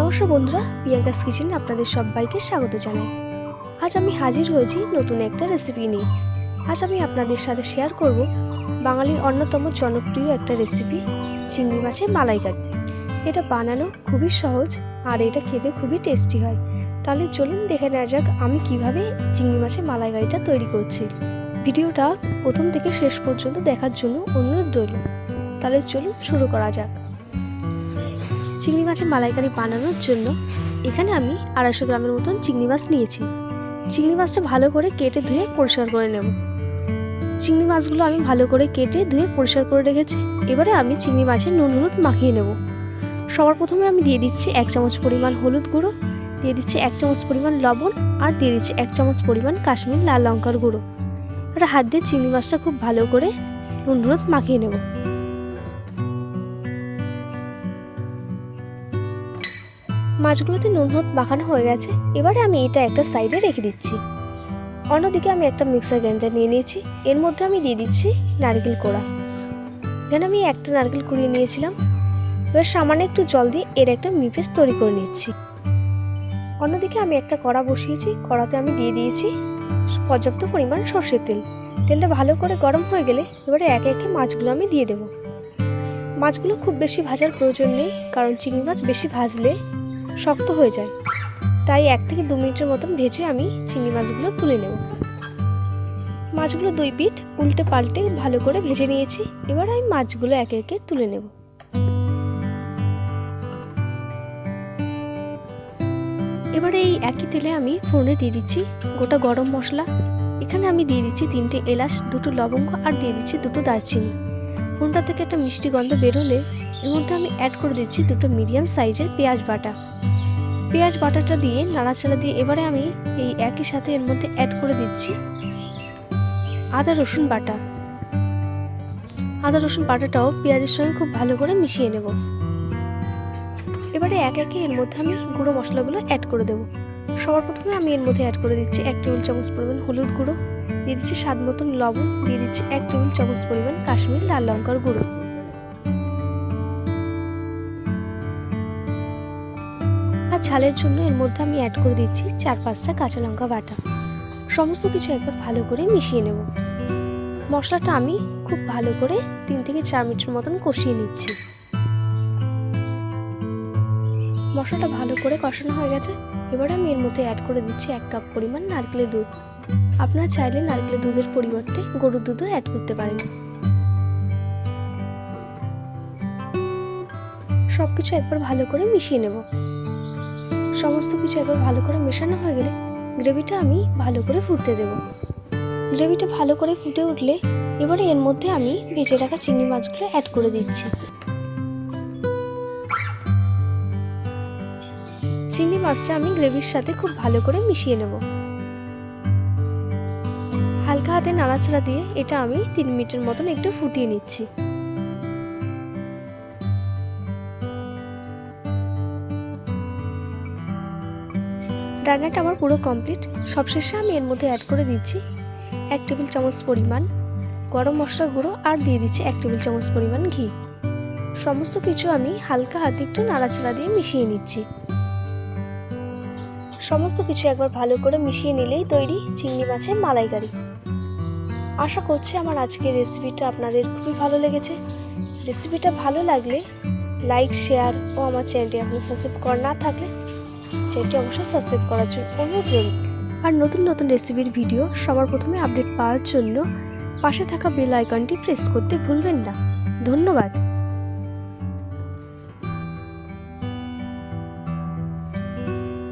নমস্কার বন্ধুরা প্রিয়াঙ্কাস কিচেনে আপনাদের সবাইকে স্বাগত জানাই। আজ আমি হাজির হয়েছি নতুন একটা রেসিপি নিয়ে। আজ আমি আপনাদের সাথে শেয়ার করব বাঙালির অন্যতম জনপ্রিয় একটা রেসিপি চিংড়ি মাছের মালাইকারি। এটা বানানো খুবই সহজ আর এটা খেতে খুবই টেস্টি হয়। তাহলে চলুন দেখে নেওয়া যাক আমি কীভাবে চিংড়ি মাছের মালাইকারিটা তৈরি করছি। ভিডিওটা প্রথম থেকে শেষ পর্যন্ত দেখার জন্য অনুরোধ রইল। তাহলে চলুন শুরু করা যাক। চিংড়ি মাছের মালাইকারি বানানোর জন্য এখানে আমি আড়াইশো গ্রামের মতন চিংড়ি মাছ নিয়েছি। চিংড়ি মাছটা ভালো করে কেটে ধুয়ে পরিষ্কার করে নেব। চিংড়ি মাছগুলো আমি ভালো করে কেটে ধুয়ে পরিষ্কার করে রেখেছি। এবারে আমি চিংড়ি মাছের নুন হলুদ মাখিয়ে নেব। সবার প্রথমে আমি দিয়ে দিচ্ছি এক চামচ পরিমাণ হলুদ গুঁড়ো, দিয়ে দিচ্ছি এক চামচ পরিমাণ লবণ আর দিয়ে দিচ্ছি এক চামচ পরিমাণ কাশ্মীর লাল লঙ্কার গুঁড়ো। এটা হাত দিয়ে চিংড়ি মাছটা খুব ভালো করে নুন হলুদ মাখিয়ে নেব। মাছগুলোতে নুন, হলুদ মাখানো হয়ে গেছে। এবারে আমি এটা একটা সাইডে রেখে দিচ্ছি। অন্যদিকে আমি একটা মিক্সার গ্রাইন্ডার নিয়ে নিয়েছি। এর মধ্যে আমি দিয়ে দিচ্ছি নারকেল কোড়া। এখানে আমি একটা নারকেল কুড়িয়ে নিয়েছিলাম। এবার সামান্য একটু জল দিয়ে এর একটা মিপেস তৈরি করে নিচ্ছি। অন্যদিকে আমি একটা কড়া বসিয়েছি। কড়াতে আমি দিয়ে দিয়েছি পর্যাপ্ত পরিমাণ সর্ষের তেল। তেলটা ভালো করে গরম হয়ে গেলে এবারে একে একে মাছগুলো আমি দিয়ে দেবো। মাছগুলো খুব বেশি ভাজার প্রয়োজন নেই, কারণ চিংড়ি মাছ বেশি ভাজলে শক্ত হয়ে যায়। তাই এক থেকে দু মিনিটের মতন ভেজে আমি চিংড়ি মাছগুলো তুলে নেব। মাছগুলো দুই পিঠ উল্টে পাল্টে ভালো করে ভেজে নিয়েছি। এবার আমি মাছগুলো একে একে তুলে নেব। এবারে এই একই তেলে আমি ফোড়নে দিয়ে দিচ্ছি গোটা গরম মশলা। এখানে আমি দিয়ে দিচ্ছি তিনটে এলাচ, দুটো লবঙ্গ আর দিয়ে দিচ্ছি দুটো দারচিনি। ফোনটা থেকে একটা মিষ্টি গন্ধ বেরোলে এর মধ্যে আমি অ্যাড করে দিচ্ছি দুটো মিডিয়াম সাইজের পেঁয়াজ বাটা। পেঁয়াজ বাটাটা দিয়ে নাড়াচাড়া দিয়ে এবারে আমি এই একই সাথে এর মধ্যে অ্যাড করে দিচ্ছি আদা, রসুন, বাটা। আদা, রসুন, বাটাটাও পেঁয়াজের সঙ্গে খুব ভালো করে মিশিয়ে নেব। এবারে এক একে এর মধ্যে আমি গুঁড়ো মশলাগুলো অ্যাড করে দেবো। সবার প্রথমে আমি এর মধ্যে অ্যাড করে দিচ্ছি এক টেবিল চামচ পরিমাণ হলুদ গুঁড়ো। দিয়ে দিচ্ছি স্বাদ মতন লবণ। দিয়ে দিচ্ছি এক টেবিল চামচ পরিমাণ কাশ্মীর লাল লঙ্কার গুঁড়ো। ঝালের জন্য এর মধ্যে আমি অ্যাড করে দিচ্ছি চার পাঁচটা কাঁচা লঙ্কা বাটা। সমস্ত কিছু একবার ভালো করে মিশিয়ে নেব। মশলাটা আমি খুব ভালো করে তিন থেকে চার মিনিটের মতন কষিয়ে নিচ্ছি। মশলাটা ভালো করে কষানো হয়ে গেছে। এবার আমি এর মধ্যে অ্যাড করে দিচ্ছি এক কাপ পরিমাণ নারকেলের দুধ। আপনারা চাইলে নারকেলের দুধের পরিবর্তে গরুর দুধও অ্যাড করতে পারেন। সব কিছু একবার ভালো করে মিশিয়ে নেব। সমস্ত কিছু একবার ভালো করে মেশানো হয়ে গেলে গ্রেভিটা আমি ভালো করে ফুটতে দেব। গ্রেভিটা ভালো করে ফুটে উঠলে এবারে এর মধ্যে আমি ভেজে রাখা চিংড়ি মাছগুলো অ্যাড করে দিচ্ছি। চিংড়ি মাছটা আমি গ্রেভির সাথে খুব ভালো করে মিশিয়ে নেব। হালকা হাতে নাড়াচাড়া দিয়ে এটা আমি তিন মিনিটের মতন একটু ফুটিয়ে নিচ্ছি। রান্নাটা আমার পুরো কমপ্লিট সবশেষে আমি এর মধ্যে অ্যাড করে দিচ্ছি এক টেবিল চামচ পরিমাণ গরম মশলা গুঁড়ো আর দিয়ে দিচ্ছি এক টেবিল চামচ পরিমাণ ঘি। সমস্ত কিছু আমি হালকা হাতে একটু নাড়াচাড়া দিয়ে মিশিয়ে নিচ্ছি। সমস্ত কিছু একবার ভালো করে মিশিয়ে নিলেই তৈরি চিংড়ি মাছের মালাইকারি। আশা করছি আমার আজকের রেসিপিটা আপনাদের খুবই ভালো লেগেছে। রেসিপিটা ভালো লাগলে লাইক শেয়ার ও আমার চ্যানেলটি এখন সাবস্ক্রাইব করা না থাকলে চ্যানেলটি অবশ্যই সাবস্ক্রাইব করার জন্য অনুরোধ রইল। আর নতুন নতুন রেসিপির ভিডিও সবার প্রথমে আপডেট পাওয়ার জন্য পাশে থাকা বেল আইকনটি প্রেস করতে ভুলবেন না। ধন্যবাদ।